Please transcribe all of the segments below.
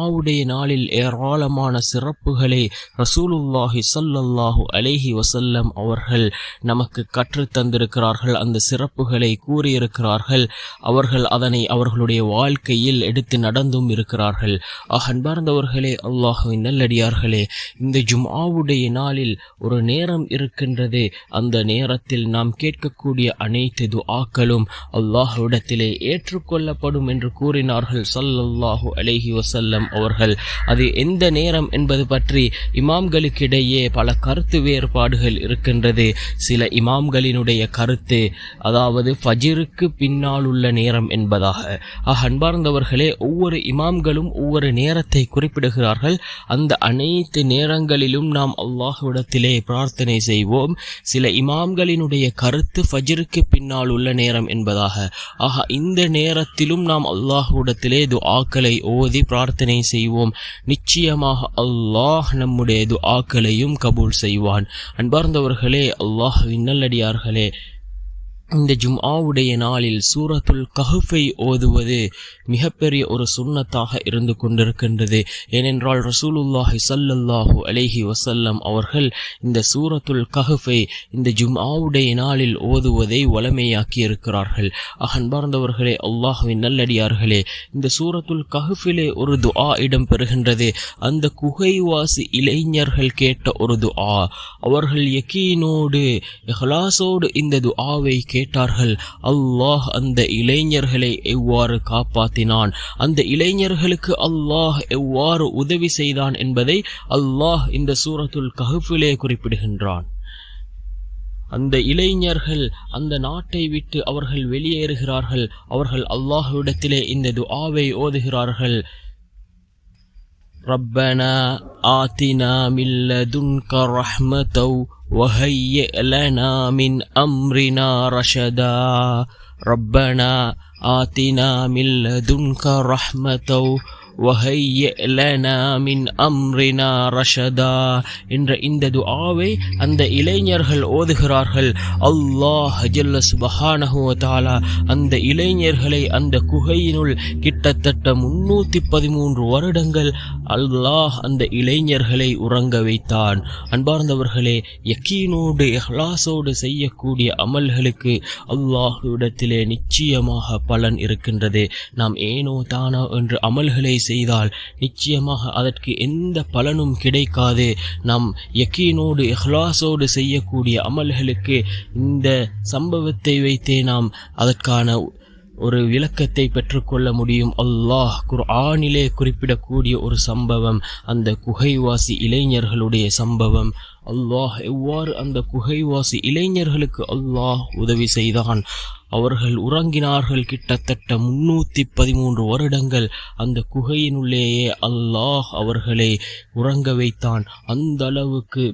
ஜும்ஆவுடைய நாளில் ஏராளமான சிறப்புகளை ரசூலுல்லாஹி சல்லல்லாஹு அலேஹி வசல்லம் அவர்கள் நமக்கு கற்றுத் தந்திருக்கிறார்கள் அந்த சிறப்புகளை கூறியிருக்கிறார்கள். அவர்கள் அதனை அவர்களுடைய வாழ்க்கையில் எடுத்து நடந்தும் இருக்கிறார்கள். ஆக அன்பார்ந்தவர்களே அல்லாஹுவின் நல்லடியார்களே இந்த ஜும்ஆவுடைய நாளில் ஒரு நேரம் இருக்கின்றது. அந்த நேரத்தில் நாம் கேட்கக்கூடிய அனைத்து துஆக்களும் அல்லாஹுவிடத்திலே ஏற்றுக்கொள்ளப்படும் என்று கூறினார்கள். சல்லல்லாஹு அலேஹி வசல்லம் அவர்கள். அது எந்த நேரம் என்பது பற்றி இமாம்களுக்கிடையே பல கருத்து வேறுபாடுகள் இருக்கின்றது. சில இமாம்களினுடைய கருத்து அதாவது ஃபஜிருக்கு பின்னால் உள்ள நேரம் என்பதாக. ஆக அன்பார்ந்தவர்களே ஒவ்வொரு இமாம்களும் ஒவ்வொரு நேரத்தை குறிப்பிடுகிறார்கள். அந்த அனைத்து நேரங்களிலும் நாம் அல்லாஹுவிடத்திலே பிரார்த்தனை செய்வோம். சில இமாம்களினுடைய கருத்து ஃபஜிருக்கு பின்னால் உள்ள நேரம் என்பதாக. ஆக இந்த நேரத்திலும் நாம் அல்லாஹுடத்திலே துஆக்களை ஓதி பிரார்த்தனை செய்வோம். நிச்சயமாக அல்லாஹ் நம்முடைய துஆக்களையும் கபூல் செய்வான். அன்பார்ந்தவர்களே அல்லாஹ் நல்லடியார்களே இந்த ஜும்ஆவுடைய நாளில் சூரத்துல் கஹுஃபை ஓதுவது மிகப்பெரிய ஒரு சுண்ணத்தாக இருந்து கொண்டிருக்கின்றது. ஏனென்றால் ரசூலுல்லாஹி சல்லல்லாஹு அலைஹி வசல்லம் அவர்கள் இந்த சூரத்துல் கஹுஃபை இந்த ஜும்ஆவுடைய நாளில் ஓதுவதை வளமையாக்கி இருக்கிறார்கள் அன்பார்ந்தவர்களே அல்லாஹுவின் நல்லடியார்களே இந்த சூரத்துல் கஹுஃபிலே ஒரு துஆ இடம் பெறுகின்றது அந்த குகைவாசி இளைஞர்கள் கேட்ட ஒரு துஆ. அவர்கள் யக்கீனோடு ஹலாசோடு இந்த துஆவை கேட்டார்கள் அல்லாஹ் அந்த இளைஞர்களை எவ்வாறு காப்பாற்றினான் அந்த இளைஞர்களுக்கு அல்லாஹ் எவ்வாறு உதவி செய்தான் என்பதை அல்லாஹ் இந்த சூரத்துல் கஹுஃபிலே குறிப்பிடுகின்றான் அந்த இளைஞர்கள் அந்த நாட்டை விட்டு அவர்கள் வெளியேறுகிறார்கள் அவர்கள் அல்லாஹ்விடத்திலே இந்த துஆவை ஓதுகிறார்கள் ربنا آتنا من لدنك رحمة وهيئ لنا من أمرنا رشدا. ربنا آتنا من لدنك رحمة மின் அம்ரினா ரஷதா என்ற இந்த துஆவை அந்த இளைஞர்கள் ஓதுகிறார்கள். அல்லாஹ் ஜல்ல சுபஹானஹுவதாலா அந்த இளைஞர்களை அந்த குகையினுள் கிட்டத்தட்ட முன்னூத்தி பதிமூன்று வருடங்கள் அல்லாஹ் அந்த இளைஞர்களை உறங்க வைத்தான். அன்பார்ந்தவர்களே யக்கீனோடு இஹ்லாசோடு செய்யக்கூடிய அமல்களுக்கு அல்லாஹ் இடத்திலே நிச்சயமாக பலன் இருக்கின்றது. நாம் ஏனோ தானோ என்று அமல்களை செய்தால் நிச்சயமாக அதற்கு எந்த பலனும் கிடைக்காது. நாம் யக்கீனோடு இஹ்லாஸோடு செய்யக்கூடிய அமல்களுக்கு இந்த சம்பவத்தை வைத்தே நாம் அதற்கான ஒரு விளக்கத்தை பெற்றுக்கொள்ள முடியும். அல்லாஹ் குர்ஆனிலே குறிப்பிடக்கூடிய ஒரு சம்பவம் அந்த குகைவாசி இளைஞர்களுடைய சம்பவம். அல்லாஹ் எவ்வாறு அந்த குகைவாசி இளைஞர்களுக்கு அல்லாஹ் உதவி செய்தான்? அவர்கள் உறங்கினார்கள் கிட்டத்தட்ட முன்னூற்றி பதிமூன்று வருடங்கள். அந்த குகையினுள்ளேயே அல்லாஹ் அவர்களை உறங்க வைத்தான். அந்த அளவுக்கு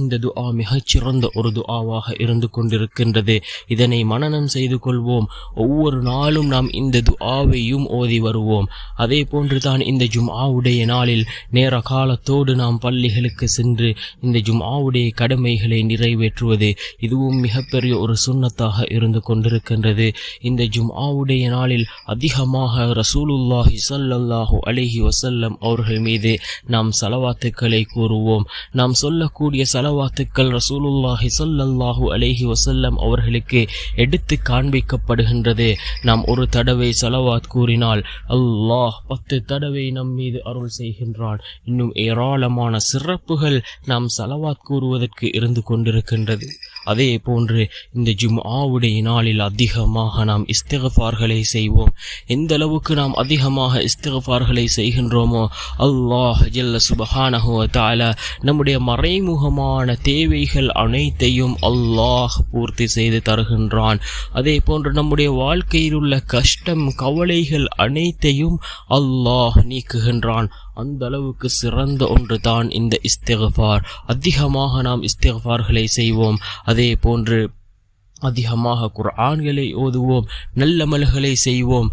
இந்த துஆ மிகச்சிறந்த ஒரு துஆவாக இருந்து கொண்டிருக்கின்றது. இதனை மனனம் செய்து கொள்வோம். ஒவ்வொரு நாளும் நாம் இந்த துஆவையும் ஓதி வருவோம். அதே போன்றுதான் இந்த ஜும்ஆவுடைய நாளில் நேர காலத்தோடு நாம் பள்ளிகளுக்கு சென்று இந்த ஜும்ஆவுடைய கடமைகளை நிறைவேற்றுவது இதுவும் மிகப்பெரிய ஒரு சுன்னத்தாக இருந்து கொண்டிருக்கின்றது. இந்த ஜும்ஆவுடைய நாளில் அதிகமாக ரசூலுல்லாஹி சல்லல்லாஹு அலிஹி வசல்லம் அவர்கள் மீது நாம் சலவாத்துக்களை கூறுவோம். நாம் சொல்லக்கூடிய செலவாத்துக்கள் ரசூலுல்லாஹி ஸல்லல்லாஹு அலேஹி வசல்லம் அவர்களுக்கு எடுத்து காண்பிக்கப்படுகின்றது. நாம் ஒரு தடவை செலவாத் கூறினால் அல்லாஹ் பத்து தடவை நம் மீது அருள் செய்கின்றான். இன்னும் ஏராளமான சிறப்புகள் நாம் செலவாத் கூறுவதற்கு இருந்து கொண்டிருக்கின்றது. அதே போன்று இந்த ஜும் ஆவுடைய நாளில் அதிகமாக நாம் இஸ்திகஃபார்களை செய்வோம். எந்த அளவுக்கு நாம் அதிகமாக இஸ்திகஃபார்களை செய்கின்றோமோ அல்லாஹ் ஜல்ல சுபஹானஹோ தால நம்முடைய மறைமுகமான தேவைகள் அனைத்தையும் அல்லாஹ் பூர்த்தி செய்து தருகின்றான். அதே போன்று நம்முடைய வாழ்க்கையில் உள்ள கஷ்டம் கவலைகள் அனைத்தையும் அல்லாஹ் நீக்குகின்றான். அந்த அளவுக்கு சிறந்த ஒன்று தான் இந்த இஸ்திகஃபார். அதிகமாக நாம் இஸ்திகஃபார்களை செய்வோம். அதே போன்று அதிகமாக குர்ஆன்களை ஓதுவோம். நல்லமல்களை செய்வோம்.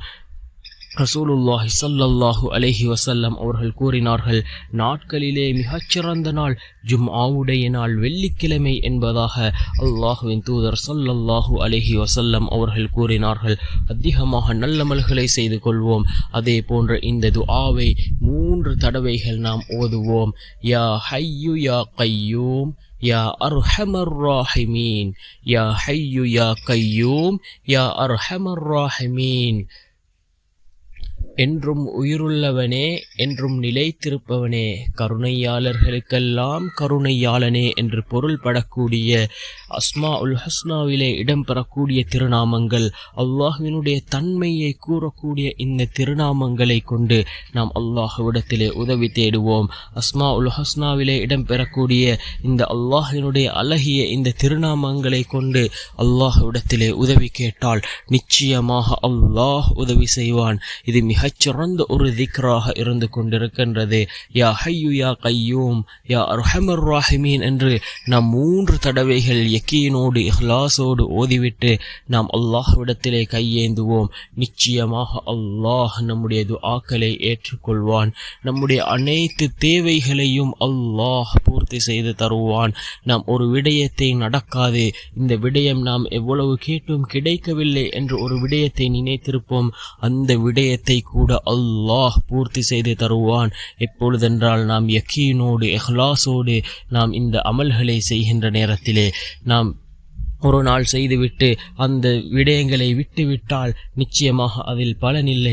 ரசூலுல்லாஹி சல்லல்லாஹு அலஹி வசல்லம் அவர்கள் கூறினார்கள் நாட்களிலே மிகச்சிறந்த நாள் ஜும் ஆவுடைய நாள் வெள்ளிக்கிழமை என்பதாக அல்லாஹுவின் தூதர் சல்லல்லாஹு அலைஹி வசல்லம் அவர்கள் கூறினார்கள். அதிகமாக நல்லமல்களை செய்து கொள்வோம். அதே போன்ற இந்த துஆவை மூன்று தடவைகள் நாம் ஓதுவோம். யா ஹையு யா கையூம் யா அர்ஹமர் ராஹிமீன் யா ஹையு யா கையூம் யா அர்ஹமர் ராஹிமீன். என்றும் உயிருள்ளவனே என்றும் நிலைத்திருப்பவனே கருணையாளர்களுக்கெல்லாம் கருணையாளனே என்று பொருள்படக்கூடிய அஸ்மா உல் ஹஸ்னாவிலே இடம்பெறக்கூடிய திருநாமங்கள் அல்லாஹுவினுடைய தன்மையை கூறக்கூடிய இந்த திருநாமங்களை கொண்டு நாம் அல்லாஹுவிடத்திலே உதவி தேடுவோம். அஸ்மா உல் ஹஸ்னாவிலே இடம்பெறக்கூடிய இந்த அல்லாஹினுடைய அழகிய இந்த திருநாமங்களை கொண்டு அல்லாஹுவிடத்திலே உதவி கேட்டால் நிச்சயமாக அல்லாஹ் உதவி செய்வான். இது மிகச்சிறந்த ஒரு திக்ராக இருந்து கொண்டிருக்கின்றது. யா ஹையு யா கையூம் யா அர்ஹமர் ராஹிமீன் என்று நாம் மூன்று தடவைகள் யக்கீனோடு இஹ்லாஸோடு ஓதிவிட்டு நாம் அல்லாஹ்விடத்திலே கையேந்துவோம். நிச்சயமாக அல்லாஹ் நம்முடைய துஆக்களை ஏற்றுக்கொள்வான். நம்முடைய அனைத்து தேவைகளையும் அல்லாஹ் பூர்த்தி செய்து தருவான். நாம் ஒரு விடயத்தை நடக்காது. இந்த விடயம் நாம் எவ்வளவு கேட்டும் கிடைக்கவில்லை என்று ஒரு விடயத்தை நினைத்திருப்போம். அந்த விடயத்தை கூட அல்லாஹ் பூர்த்தி செய்து தருவான். எப்பொழுதென்றால் நாம் யக்கீனோடு எஹ்லாஸோடு நாம் இந்த அமல்களை செய்கின்ற நேரத்திலே நாம் ஒரு நாள் செய்துவிட்டு அந்த விடயங்களை விட்டுவிட்டால் நிச்சயமாக அதில் பலனில்லை